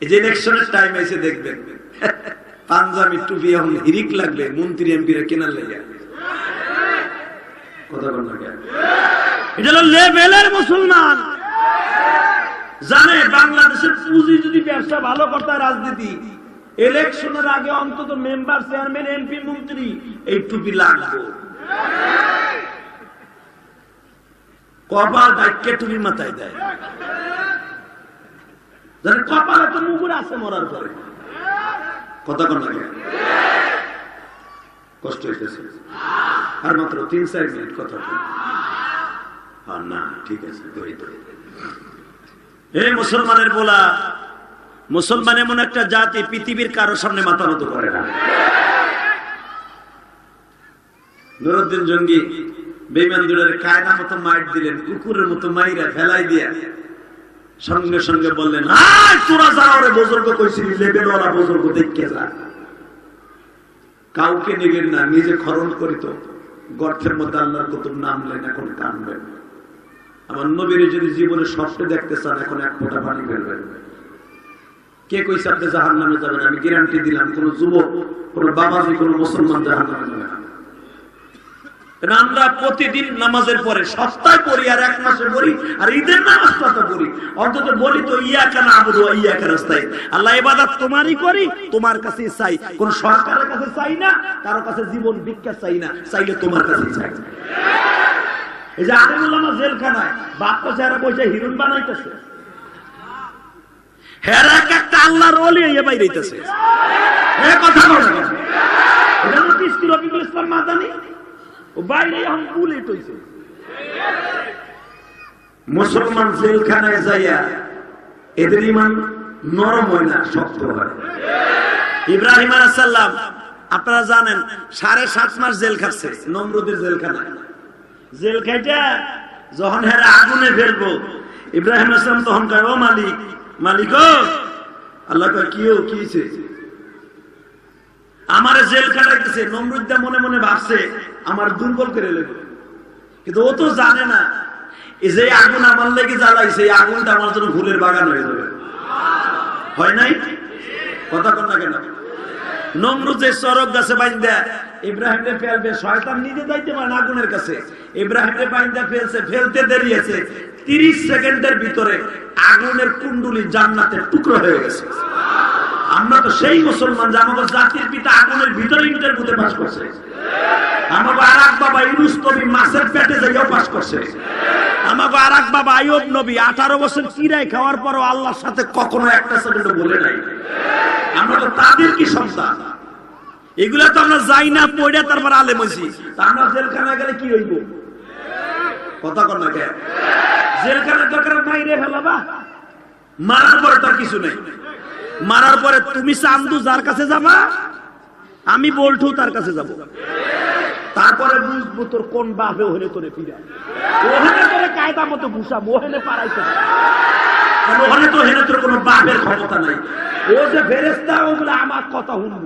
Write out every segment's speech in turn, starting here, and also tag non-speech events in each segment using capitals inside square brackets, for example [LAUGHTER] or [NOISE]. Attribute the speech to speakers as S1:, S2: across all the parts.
S1: [LAUGHS] জানে বাংলাদেশের পুঁজি যদি ব্যবসা ভালো করতে রাজনীতি ইলেকশনের আগে অন্তত মেম্বার চেয়ারম্যান এমপি মন্ত্রী, এই টুপি লাগবে। কপাল ডাক্কে টুপি মাথায় দেয়। কপালে তো মুগুর আছে মরার পরে। কথা কষ্ট হইতেছে। আর মাত্র তিন, চার মিনিট কথা আর না, ঠিক আছে মুসলমানের বলা, মুসলমান এমন একটা জাতি পৃথিবীর কারও সামনে মাথা মতো করে না। নুরুদ্দিন জঙ্গি বেমান দুলের কায়দা মতো মাইট দিলেন, কুকুরের মতো মাইরা ফেলাই দিয়া। সঙ্গে সঙ্গে বললেন তোরা বুজুর্গ কইছিলি লেবেল ওরা বুজুর্গ দেখকে যা। কাউকে নিলেন না, নিজে খরণ করিত গর্তের মধ্যে আল্লাহর কুতুব নামলেন, এখন কানবেন। আমার নবীর যদি জীবনে স্বপ্নে দেখতে চান, এখন এক ফোঁটা পানি ফেলবেন। কে কইছে আপনি জাহান নামে যাবেন? আমি গ্যারান্টি দিলাম, কোন যুবক, কোন বাবাজি, কোন মুসলমান জাহান নামে যাবে না। আমরা প্রতিদিন নামাজের পরে, সপ্তাহে পড়ি আর এক মাসে পড়ি আর ঈদের নামাজটা তো পড়ি। অন্তত বলি তো ইয়া কেন আবুদু ইয়া কেন রাস্তায় আল্লাহ ইবাদত তোমারই করি, তোমার কাছে চাই। কোন সরকারের কাছে চাই না, কারও কাছে জীবন ভিক্ষা চাই না, চাইলে তোমার কাছে চাই। এই যে আদেমুল আমার জেলখানায় বাপটা চেহারা বসে হিরুন বানাইতেছে। হেরা এক একটা আল্লাহর ওলি ইয়ে বাইরেইতেছে এ কথা বলে। এটা রফিকুল ইসলাম মাদানি। মুসলমান জেলখানায় যাইয়া এদের ইমান নরম হয় না, শক্ত হয়। ইব্রাহিম আলাইসাল্লাম আপনারা জানেন, সাড়ে সাত মাস জেল খাচ্ছে, নমরুদের জেলখানায়। জেল খাইটা যখন হেরা আগুনে ফেলব, ইব্রাহিম আসলাম তখন কয়, ও মালিক মালিক আল্লাহ কয়, কি? আমার জেল খাটাইতেছে, নমরুদ্দা মনে মনে ভাবছে, আমার দুর্বল করে লেগে কিন্তু ও তো জানে না যে আগুন আমার লেগে জ্বালাইছে, এই আগুনটা আমার জন্য ফুলের বাগান হয়ে যাবে। হয় নাই? কথা না কেন? সরক গাছে বাইন্দা ফেলবে যাইতে আগুনের কাছে। বাইন্দা ফেলছে, ফেলতে তিরিশ সেকেন্ডের ভিতরে আগুনের জান্নাতের টুকরো হয়ে গেছে। আমরা তো সেই মুসলমান যে আমাদের জাতির পিতা আগুনের ভিতরে ইন্টারভিউতে পাস করছে। মাছের পেটে আমরা তো তাদের কি এগুলা তো আমরা তারপর তা আমরা জেলখানায় গেলে কি দরকার নাই রে ফেলাবা মারার পরে তার কিছু নেই। মারার পরে তুমি চান্দু যার কাছে যাবা, আমি বলঠু তার কাছে যাব। তারপরে বুঝব তোর কোন বাপে ওখানে তোরে ফিরা। ওখানে তোরে কায়দা মতো ঘুষাবো, ওখানে হবে। কারণ ওখানে তো হেনে তোর কোনো বাপের ক্ষমতা নাই। ও যে ফেরেস্তা ওগুলো আমার কথা শুনব।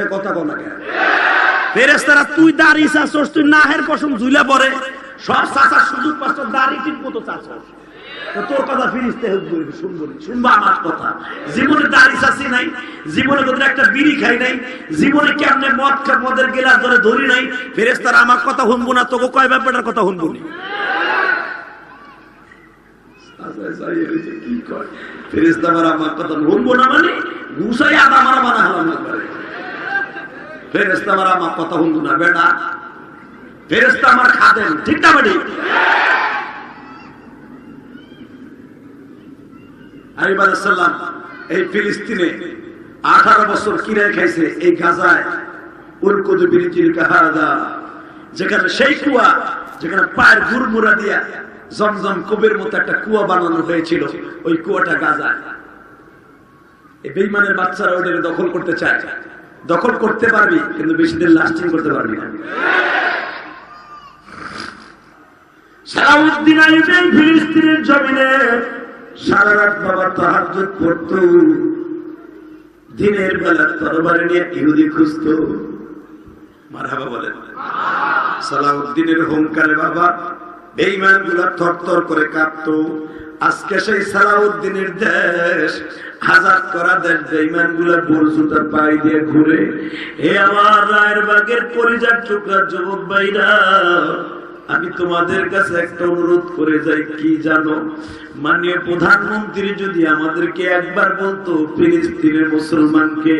S1: এ কথা বল কেন? ফেরেস্তারা তুই দাড়ি চাষস তুই নাহের পশম ঝুলে পড়ে সব চাষার সুযোগ পাচ্ছ, দাড়ি ঠিক মতো চাষস তো তোর কথা শুনব আমার কথা। জীবনে দাড়ি নাই, জীবনে তোদের একটা বিড়ি খাই নাই, জীবনে মদ মদের ধরে ধরি নাই আমার কথা শুনব না, তোকে কয় ব্যাপারটার কথা শুনব না? কথা না মানে? আদা মারা আমার কথা না আমার ঠিক না বেটি? এই ফিলিস্তিনে আঠারো বছর কিরায় খাইছে? এই গাজায় বেইমানের বাচ্চারা ওদের দখল করতে চায়। দখল করতে পারবি, কিন্তু বেশি দিন লাস্টিং করতে পারবি না। সালাউদ্দিন সারা রাত বাবা তাহাজ্জুদ পড়ত। দিনের বেলা তরবারি নিয়ে ইহুদি খুঁজত। মারহাবা বলেন। সালাউদ্দিনের হুঙ্কারে বাবা বেঈমানগুলা থরথর করে কাঁপতো আজকে সেই সালাউদ্দিনের দেশ আজাদ করা দেশ বেইমানগুলা বলছুতার পাই দিয়ে ঘুরে, এ আমার রায়ের বাগের পরিজার টুকরা যুবক ভাইরা আমি তোমাদের কাছে একটা অনুরোধ করে যাই, কি জানো? মাননীয় প্রধানমন্ত্রী যদি আমাদেরকে একবার বলতো, ফিলিস্তিনের মুসলমানকে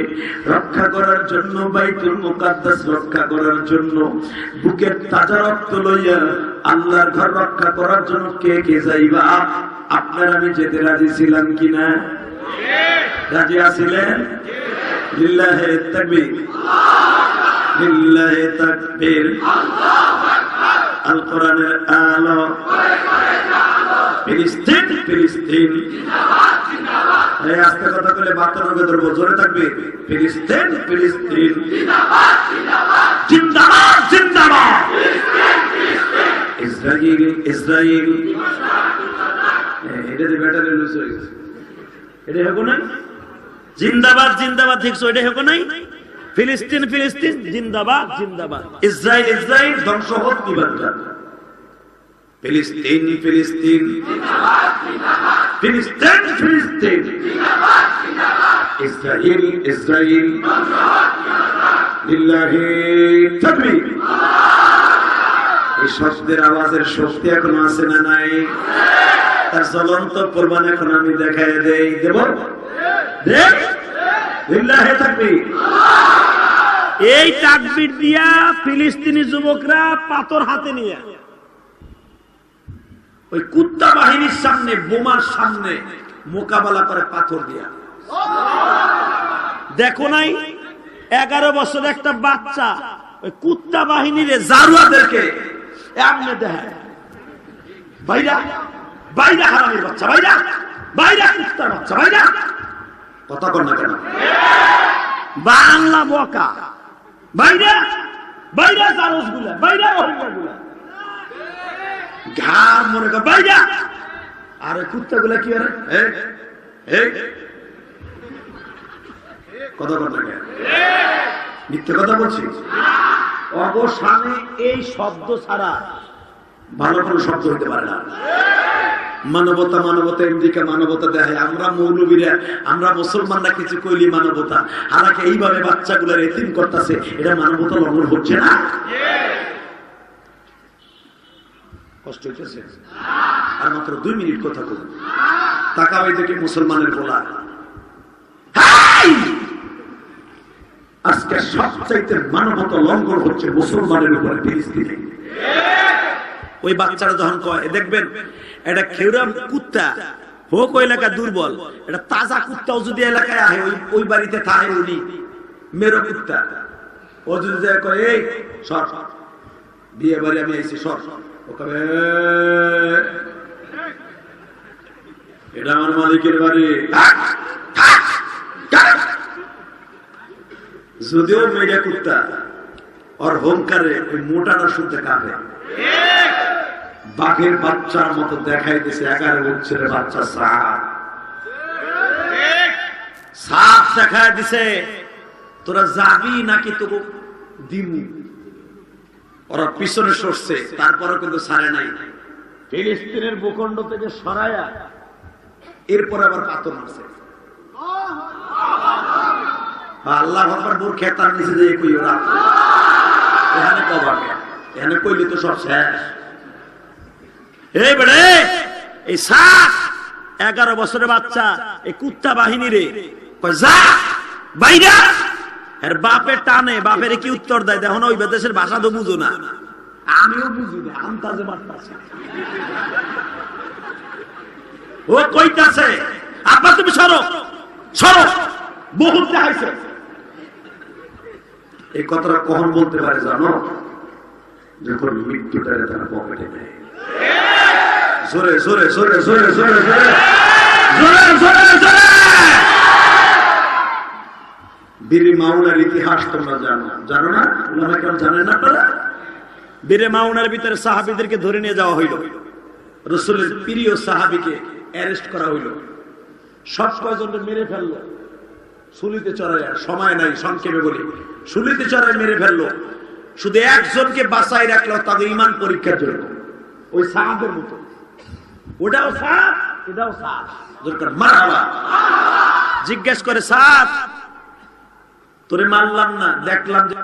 S1: রক্ষা করার জন্য, বাইতুল মুকাদ্দাস রক্ষা করার জন্য, বুকের তাজা রক্ত লইয়া আল্লাহর ঘর রক্ষা করার জন্য কে কে যাইবা? আপনার আমি যেতে রাজি ছিলাম কিনা? রাজি আছিলেন? লিল্লাহে তাকবীর। লিল্লাহে তাকবীর। আল। কোরআনের আলো জিন্দাবাদ জিন্দাবাদ। ইসরায়েল এটা যে জিন্দাবাদ জিন্দাবাদ ঠিক এটা হবে নাই? ফিলিস্তিন ফিলিস্তিন, জিন্দাবাদ জিন্দাবাদ। ইসরায়েল ইসরায়েল, ধ্বংস হোক ফিলিস্তিন ফিলিস্তিন। ফিলিস্তিন ফিলিস্তিন। Israel Israel. এই শব্দের আওয়াজের শক্তি এখন আছে না নাই? তার জ্বলন্ত প্রমাণ এখন আমি দেখাই দেই। দেব?
S2: এই তাকবির দিয়া ফিলিস্তিনি যুবকরা পাথর হাতে নিয়ে।
S1: ওই কুত্তা বাহিনীর সামনে, বোমার সামনে মোকাবেলা করে পাথর দিয়া।
S2: দেখো নাই, এগারো বছর একটা বাচ্চা ওই কুত্তা বাহিনীর
S1: জারুয়াদেরকে
S2: এমনি দেখায়। বাইরা বাইরা হারামির বাচ্চা বাইরা বাইরা কুত্তার বাচ্চা বাইরা
S1: কথা কর না কেন?
S2: বাংলা বকা। গুলা গুলা
S1: মনে আরে কুত্তা গুলা কি। কথা কেন? মিথ্যে কথা বলছি
S2: অবসানে এই শব্দ ছাড়া
S1: ভালো কোনো শব্দ হইতে পারে না। মানবতা মানবতা এমদিকে মানবতা দেখায় আমরা মৌলবীরা, আমরা মুসলমানরা কিছু কইলি মানবতা। আমাকে এইভাবে বাচ্চাগুলোর এতিম করতেছে, এটা মানবতা লঙ্ঘন হচ্ছে না? আর মাত্র দুই মিনিট কথা বলুন তাকাবাই দেখে মুসলমানের বলা! আজকে সবচাইতে মানবতা লঙ্ঘন হচ্ছে মুসলমানের উপরে, ফিলিস্তিনে। ওই বাচ্চারা যখন কয় দেখবেন, এটা খেউরা কুত্তা, হোক ওই এলাকা দুর্বল, এটা তাজা কুত্তাও যদি এলাকায় আহে, ওই বাড়িতে থাকে উনি, মেরো কুত্তা। ও যদি কয়, এই, সর। বিয়ে বাড়ি আমি আইছি, সর। ও কবে এটা আমার মালিকের বাড়ি। যদিও মেয়েটা কুত্তা, ওর হোমকারে ওই মোটাটা শুনতে কাঁপে। বাঘের বাচ্চার মতো দেখাই দিছে, এগারো বছরের বাচ্চা সাপ। সাপ দেখায় দিছে, তোরা যাবি নাকি তোকে দিমু? ওরা পিছনে সরছে তারপরে কিন্তু সারে নাই।
S2: ফিলিস্তিনের ভূখণ্ড থেকে সরায়া
S1: এরপর আবার পাথর মারছে। আল্লাহ ভরবার বোর খেতার নিচে দিয়ে কই ওরা এখানে কবাকে, এখানে কইলে তো সব শেষ।
S2: এই এগারো বছরের বাচ্চা, এই কুত্তা বাহিনী রে। বাইরা। এর বাপের টানে, বাপের কি উত্তর দেয়? দেখো না, ওই দেশের ভাষা তো বুঝো না।
S1: আমিও বুঝি না
S2: ও কইতাছে তুমি সরো সরো।
S1: এই কথাটা কখন বলতে পারে জানো? যখন মৃত্যুটারে তারা পকেটে নেয়। জোরে জোরে জোরে জোরে জোরে জোরে জোরে জোরে জোরে বীরি মাউলার ইতিহাস তোমরা জানো। জানো না? ওনারা কেন না
S2: বীরে মাউনার ভিতরে সাহাবিদেরকে ধরে নিয়ে যাওয়া হইল।
S1: রসুলের প্রিয় সাহাবিকে অ্যারেস্ট করা হইল। সব কয়জনকে মেরে ফেলল? সুলিতে চড়ায় সময় নাই, সংক্ষেপে বলি। সুলিতে চড়ায় মেরে ফেলল। শুধু একজনকে বাঁচাই রাখল, তাদের ইমান পরীক্ষার জন্য। ওই সাহাবের মতো। ওটাও সাত এটাও সাত দরকার মারাবা
S2: জিজ্ঞেস করে সাত
S1: তোরে মারলাম না দেখলাম যে